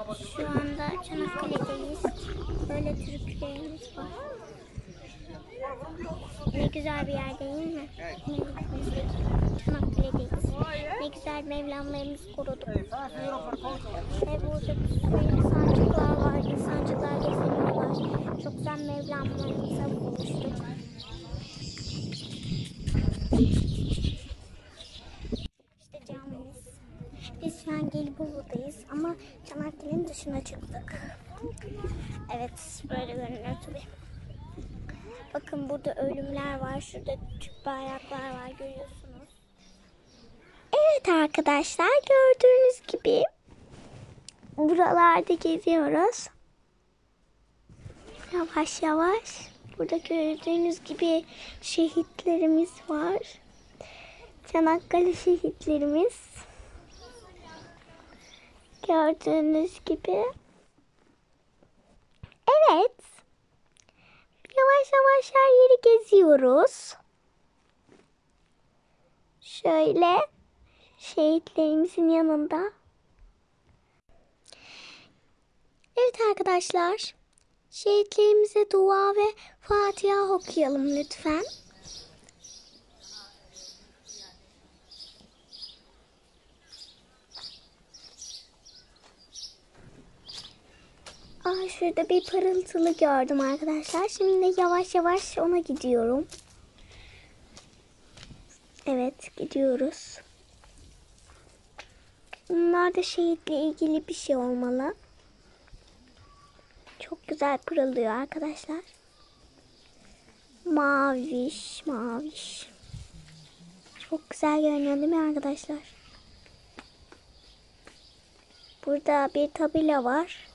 arkadaşlar. Şu anda Çanakkale'deyiz. Böyle Türklerimiz var. Ne güzel bir yer değil mi? Çanakkale'deyiz. Ne güzel Mevlamlarımızı koruduk. Ve burada insancıklar var. İnsancıklar geziniyorlar. Çok güzel Mevlamlarımıza bulmuştuk. İşte camimiz. Gelibolu'dayız ama Çanakkale'nin dışına çıktık. Evet böyle görünüyor tabii. Bakın burada ölümler var. Şurada Türk bayraklar var görüyorsunuz. Evet arkadaşlar gördüğünüz gibi buralarda geziyoruz. Yavaş yavaş. Burada gördüğünüz gibi şehitlerimiz var. Çanakkale şehitlerimiz. Gördüğünüz gibi. Evet. Yavaş yavaş her yeri geziyoruz. Şöyle şehitlerimizin yanında. Evet arkadaşlar. Şehitlerimize dua ve Fatiha okuyalım lütfen. Aa, şurada bir parıltılı gördüm arkadaşlar. Şimdi yavaş yavaş ona gidiyorum. Evet gidiyoruz. Bunlar da şehitle ilgili bir şey olmalı. Çok güzel pırıldıyor arkadaşlar. Maviş, maviş. Çok güzel görünüyor değil mi arkadaşlar? Burada bir tabela var.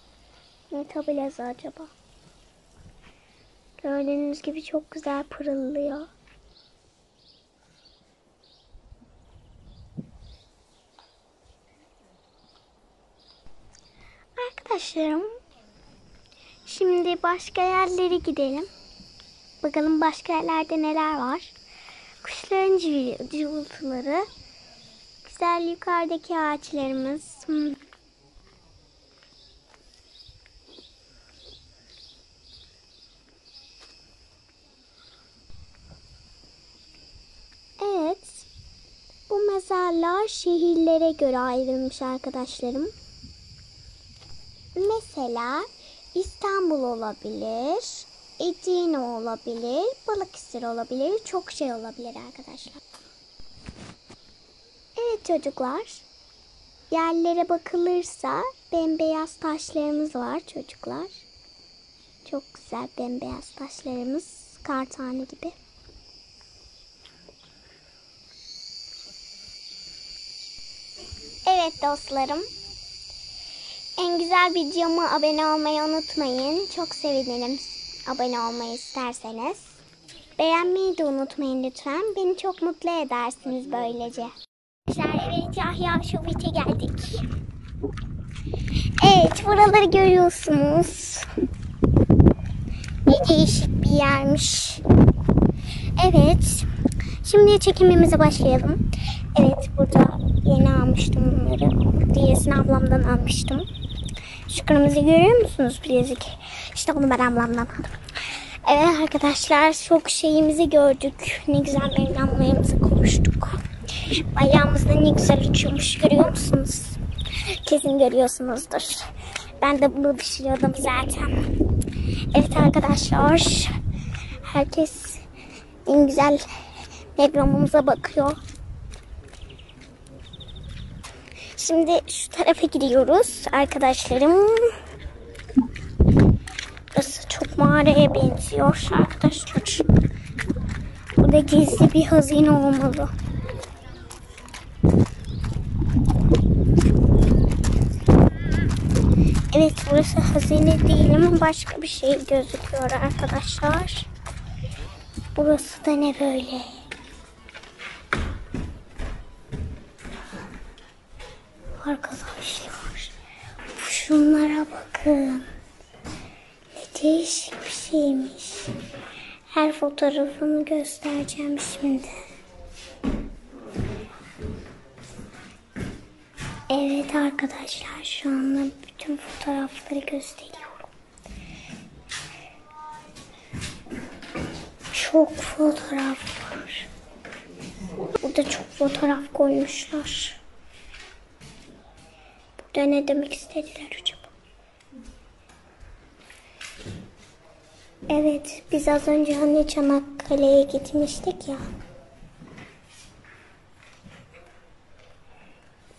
Ne tabelası acaba? Gördüğünüz gibi çok güzel pırıllıyor. Arkadaşlarım şimdi başka yerlere gidelim. Bakalım başka yerlerde neler var. Kuşların cıvı- cıvıltıları. Güzel yukarıdaki ağaçlarımız. Hmm. Evet. Mezarlar şehirlere göre ayrılmış arkadaşlarım. Mesela İstanbul olabilir, Edirne olabilir, Balıkesir olabilir, çok şey olabilir arkadaşlar. Evet çocuklar, yerlere bakılırsa bembeyaz taşlarımız var çocuklar. Çok güzel bembeyaz taşlarımız, kar tane gibi. Evet dostlarım. En güzel videoma abone olmayı unutmayın. Çok sevinirim abone olmayı isterseniz. Beğenmeyi de unutmayın lütfen. Beni çok mutlu edersiniz böylece. Arkadaşlar evet Yahya Şovit'e geldik. Evet buraları görüyorsunuz. Ne değişik bir yermiş. Evet. Şimdi çekimimize başlayalım. Evet burada yeni almıştım bunları. Diyesini ablamdan almıştım. Şu kırmızı görüyor musunuz bilezik? İşte onu ben ablamdan aldım. Evet arkadaşlar çok şeyimizi gördük. Ne güzel mevlamlarımıza kavuştuk. Ayağımız da ne güzel uçuyormuş görüyor musunuz? Kesin görüyorsunuzdur. Ben de bunu düşünüyordum zaten. Evet arkadaşlar. Herkes en güzel mevlamımıza bakıyor. Şimdi şu tarafa gidiyoruz arkadaşlarım. Burası çok mağaraya benziyor arkadaşlar. Burada gizli bir hazine olmalı. Evet burası hazine değil ama başka bir şey gözüküyor arkadaşlar. Burası da ne böyle? Arkadaşlar şunlara bakın. Ne değişik bir şeymiş. Her fotoğrafını göstereceğim şimdi. Evet arkadaşlar şu anda bütün fotoğrafları gösteriyorum. Çok fotoğraf var. Burada çok fotoğraf koymuşlar. Ne demek istediler acaba? Evet, biz az önce hani Çanakkale'ye gitmiştik ya.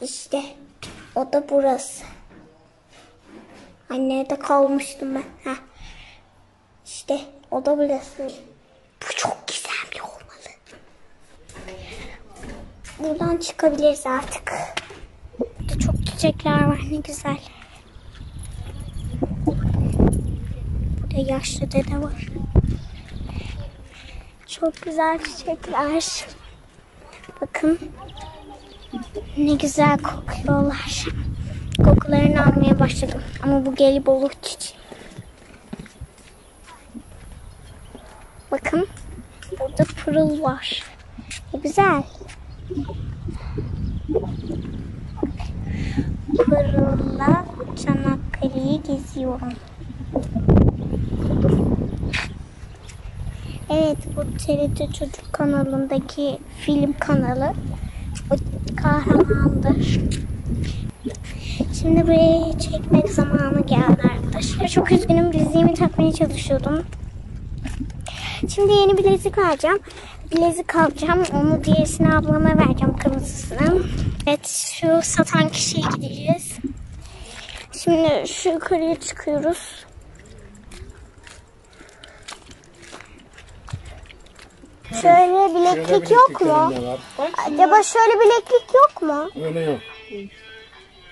İşte o da burası. Ay nerede kalmıştım ben? Heh. İşte o da burası. Bu çok gizemli olmalı. Buradan çıkabiliriz artık. Çiçekler var ne güzel. Burada yaşlı dede var. Çok güzel çiçekler. Bakın. Ne güzel kokuyorlar. Kokularını almaya başladım. Ama bu gelibolu çiçeği. Bakın. Burada pırıl var. Ne güzel. Pırılla Çanakkale'yi geziyorum. Evet bu TRT Çocuk kanalındaki film kanalı. O kahramandır. Şimdi buraya çekmek zamanı geldi arkadaşlar. Çok üzgünüm bileziğimi takmaya çalışıyordum. Şimdi yeni bilezik alacağım. Bilezik alacağım. Onu diğerisini ablama vereceğim kırmızısını. Evet şu satan kişiye gideceğiz. Şimdi şu yukarıya çıkıyoruz. Şöyle bileklik yok mu? Acaba şöyle bileklik yok mu? Öyle yok.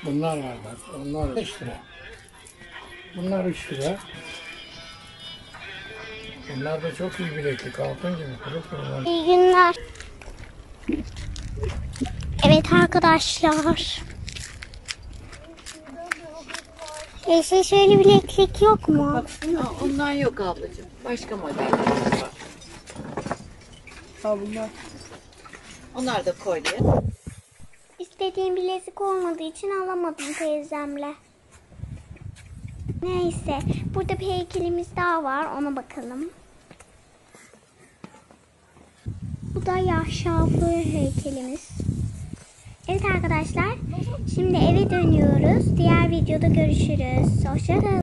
Bunlar var bak. Onlar 5 lira. Bunlar 3 lira. Bunlar da çok iyi bileklik. Altın gibi. Pırıl pırıl. İyi günler. Evet arkadaşlar. Eşe şöyle bileklik yok mu? Aa, ondan yok ablacığım. Başka modeller var. Ha bunlar. Onlar da kolye. İstediğim bilezik olmadığı için alamadım teyzemle. Neyse. Burada bir heykelimiz daha var. Ona bakalım. Bu da Yaşafı heykelimiz. Evet arkadaşlar. Şimdi eve dönüyoruz. Diğer videoda görüşürüz. Hoşçakalın.